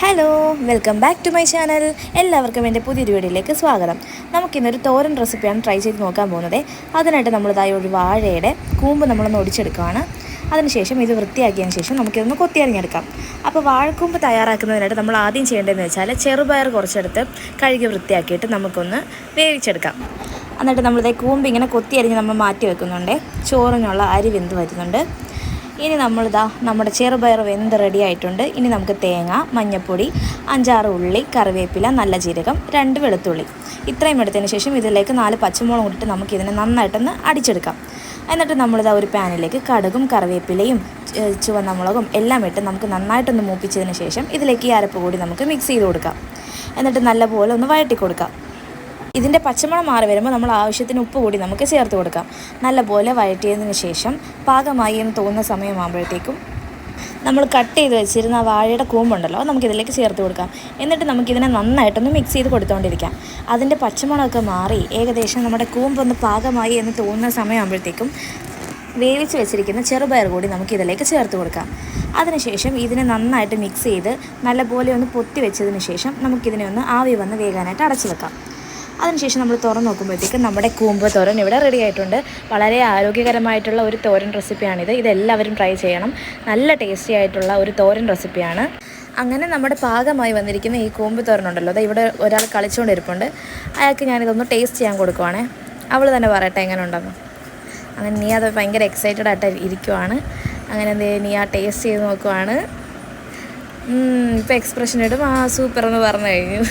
Hello welcome back to my channel എല്ലാവർക്കും എന്റെ പുതിയ വീഡിയോയിലേക്ക് സ്വാഗതം. നമുക്കിന്നൊരു തോരൻ റെസിപ്പിയാണ് ട്രൈ ചെയ്ത് നോക്കാൻ പോകുന്നത്. അതിനായിട്ട് നമ്മളിതായ ഒരു വാഴയുടെ കൂമ്പ് നമ്മളൊന്ന് ഒടിച്ചെടുക്കുകയാണ്. അതിനുശേഷം ഇത് വൃത്തിയാക്കിയതിന് ശേഷം നമുക്കിതൊന്ന് കൊത്തിയറിഞ്ഞെടുക്കാം അപ്പോൾ വാഴക്കൂമ്പ് തയ്യാറാക്കുന്നതിനായിട്ട് നമ്മൾ ആദ്യം ചെയ്യേണ്ടതെന്ന് വെച്ചാൽ ചെറുപയർ കുറച്ചെടുത്ത് കഴുകി വൃത്തിയാക്കിയിട്ട് നമുക്കൊന്ന് വേവിച്ചെടുക്കാം. എന്നിട്ട് നമ്മളിതേ കൂമ്പ് ഇങ്ങനെ കൊത്തിയരിഞ്ഞ് നമ്മൾ മാറ്റി വെക്കുന്നുണ്ട്. ചോറിനുള്ള അരി വെന്ത് വരുന്നുണ്ട്. ഇനി നമ്മളിതാ നമ്മുടെ ചെറുപയർ വെന്ത് റെഡി ആയിട്ടുണ്ട്. ഇനി നമുക്ക് തേങ്ങ മഞ്ഞൾപ്പൊടി അഞ്ചാറ് ഉള്ളി കറിവേപ്പില നല്ല ജീരകം രണ്ട് വെളുത്തുള്ളി. ഇത്രയും എടുത്തതിന് ശേഷം ഇതിലേക്ക് നാല് പച്ചമുളകും ഇട്ടിട്ട് നമുക്കിതിനെ നന്നായിട്ടൊന്ന് അടിച്ചെടുക്കാം. എന്നിട്ട് നമ്മളിതാ ഒരു പാനിലേക്ക് കടുകും കറിവേപ്പിലയും ചുവന്ന മുളകും എല്ലാം ഇട്ട് നമുക്ക് നന്നായിട്ടൊന്ന് മൂപ്പിച്ചതിന് ശേഷം ഇതിലേക്ക് ഈ അരപ്പ് കൂടി നമുക്ക് മിക്സ് ചെയ്ത് കൊടുക്കാം. എന്നിട്ട് നല്ലപോലെ ഒന്ന് വഴട്ടി കൊടുക്കാം. ഇതിന്റെ പച്ചമണം മാറി വരുമ്പോൾ നമ്മൾ ആവശ്യത്തിന് ഉപ്പ് കൂടി നമുക്ക് ചേർത്ത് കൊടുക്കാം. നല്ലപോലെ വഴറ്റിയതിന് ശേഷം പാകമായി എന്ന് തോന്നുന്ന സമയമാകുമ്പോഴത്തേക്കും നമ്മൾ കട്ട് ചെയ്ത് വെച്ചിരുന്ന ആ വാഴയുടെ കൂമ്പുണ്ടല്ലോ നമുക്കിതിലേക്ക് ചേർത്ത് കൊടുക്കാം. എന്നിട്ട് നമുക്കിതിനെ നന്നായിട്ടൊന്ന് മിക്സ് ചെയ്ത് കൊടുത്തുകൊണ്ടിരിക്കാം അതിന്റെ പച്ചമുളകൊക്കെ മാറി ഏകദേശം നമ്മുടെ കൂമ്പൊന്ന് പാകമായി എന്ന് തോന്നുന്ന സമയമാകുമ്പോഴത്തേക്കും വേവിച്ച് വെച്ചിരിക്കുന്ന ചെറുപയർ കൂടി നമുക്ക് ഇതിലേക്ക് ചേർത്ത് കൊടുക്കാം. അതിനുശേഷം ഇതിനെ നന്നായിട്ട് മിക്സ് ചെയ്ത് നല്ലപോലെ ഒന്ന് പൊത്തി വെച്ചതിന് ശേഷം നമുക്കിതിനെ ഒന്ന് ആവി വന്ന് വേകാനായിട്ട് അടച്ചു വെക്കാം. അതിനുശേഷം നമ്മൾ തുറന്ന് നോക്കുമ്പോഴത്തേക്കും നമ്മുടെ കൂമ്പ് തോരൻ ഇവിടെ റെഡി ആയിട്ടുണ്ട്. വളരെ ആരോഗ്യകരമായിട്ടുള്ള ഒരു തോരൻ റെസിപ്പിയാണിത് ഇതെല്ലാവരും ട്രൈ ചെയ്യണം. നല്ല ടേസ്റ്റി ആയിട്ടുള്ള ഒരു തോരൻ റെസിപ്പിയാണ് അങ്ങനെ നമ്മുടെ പാകമായി വന്നിരിക്കുന്ന ഈ കൂമ്പ് തോരനുണ്ടല്ലോ അത് ഇവിടെ ഒരാൾ കളിച്ചുകൊണ്ടിരിപ്പുണ്ട്. അയാൾക്ക് ഞാനിതൊന്ന് ടേസ്റ്റ് ചെയ്യാൻ കൊടുക്കുവാണേ. അവൾ തന്നെ പറയട്ടെ എങ്ങനെ ഉണ്ടെന്ന് അങ്ങനെ നീ അത് ഭയങ്കര എക്സൈറ്റഡ് ആയിട്ട് ഇരിക്കുവാണ്. അങ്ങനെ എന്തേ നീ ആ ടേസ്റ്റ് ചെയ്ത് നോക്കുവാണ്. ഇപ്പോൾ എക്സ്പ്രഷൻ ഇടും. ആ സൂപ്പർ എന്ന് പറഞ്ഞു കഴിഞ്ഞു.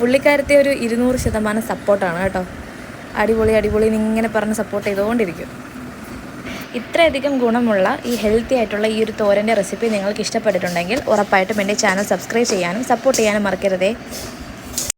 പുള്ളിക്കാരത്തെ ഒരു ഇരുന്നൂറ് ശതമാനം സപ്പോർട്ടാണ് കേട്ടോ. അടിപൊളി അടിപൊളി ഇങ്ങനെ പറഞ്ഞ് സപ്പോർട്ട് ചെയ്തുകൊണ്ടിരിക്കും. ഇത്രയധികം ഗുണമുള്ള ഈ ഹെൽത്തി ആയിട്ടുള്ള ഈ ഒരു തോരന്റെ റെസിപ്പി നിങ്ങൾക്ക് ഇഷ്ടപ്പെട്ടിട്ടുണ്ടെങ്കിൽ ഉറപ്പായിട്ടും എന്റെ ചാനൽ സബ്സ്ക്രൈബ് ചെയ്യാനും സപ്പോർട്ട് ചെയ്യാനും മറക്കരുതേ.